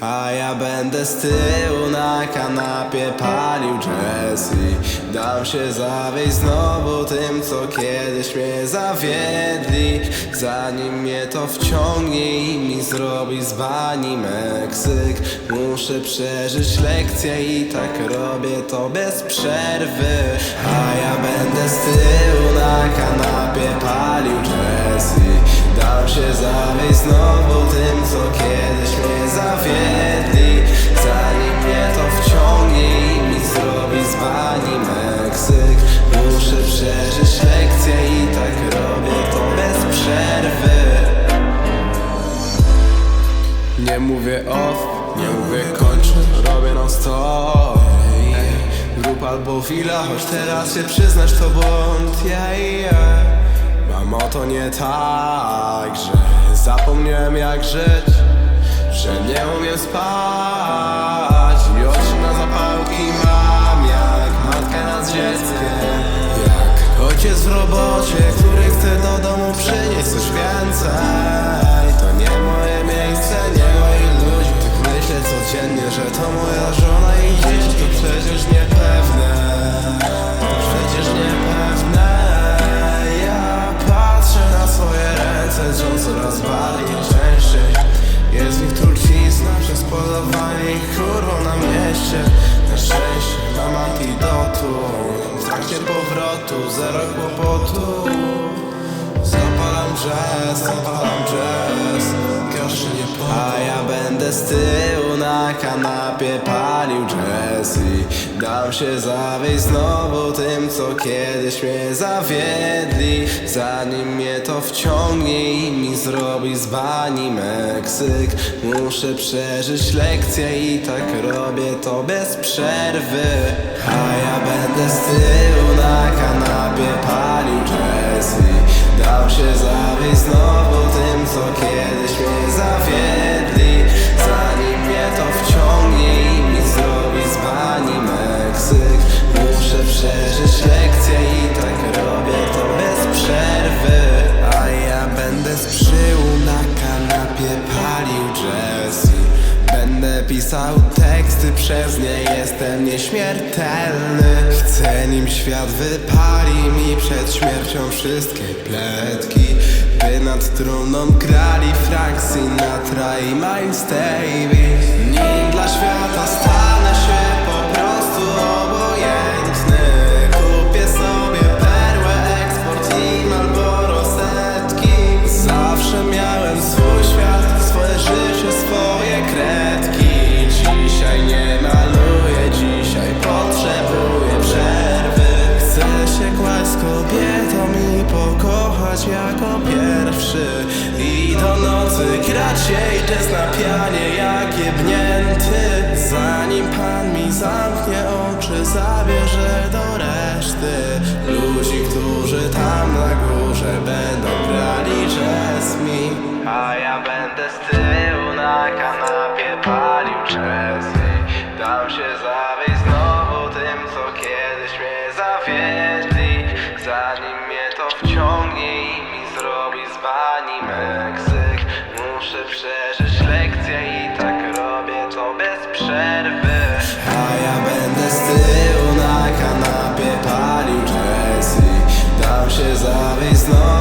A ja będę z tyłu na kanapie palił Jesse. Dam się zawieść znowu tym, co kiedyś mnie zawiedli. Zanim mnie to wciągnie i mi zrobi z bani Meksyk. Muszę przeżyć lekcję i tak robię to bez przerwy. A ja będę z tyłu na kanapie palił Jesse. Dam się zawieść znowu tym, albo chwila, choć teraz się przyznasz to błąd. Yeah, yeah. Mam o to nie tak, że zapomniałem jak żyć Że nie umiem spać. I oczy na zapałki mam jak matka nad dzieckiem. Jak ojciec w robocie, który chce do domu przynieść coś więcej coraz bardziej częściej Jest w nich trucizna przez podawanie ich kurwą na mieście. Na szczęście mam antidotu. W trakcie powrotu zero kłopotu. Zapalam jazz, zapalam jazz. Każdy nie A ja będę z tyłu na kanapie palił jazz I dam się zawieść znowu tym, co kiedyś mnie zawiedli. Zanim mnie to wciągnie i mi zrobi z bani Meksyk. Muszę przeżyć lekcję i tak robię to bez przerwy. A ja będę z tyłu na kanapie palił i Dał się zawieść znowu pisał teksty, przez nie jestem nieśmiertelny. Chcę nim świat wypali mi przed śmiercią wszystkie pletki By nad trumną grali Frank Sinatra i Miles Davis Nim dla świata stanę jako pierwszy I do nocy grać jej jazz na pianie jak jebnięty. Zanim pan mi zamknie oczy, zabierze do reszty Ludzi, którzy tam na górze będą grali jazz mi. A ja będę z tyłu na kanapie przerwy. A ja będę z tyłu na kanapie palił i Dam się zawieść znowu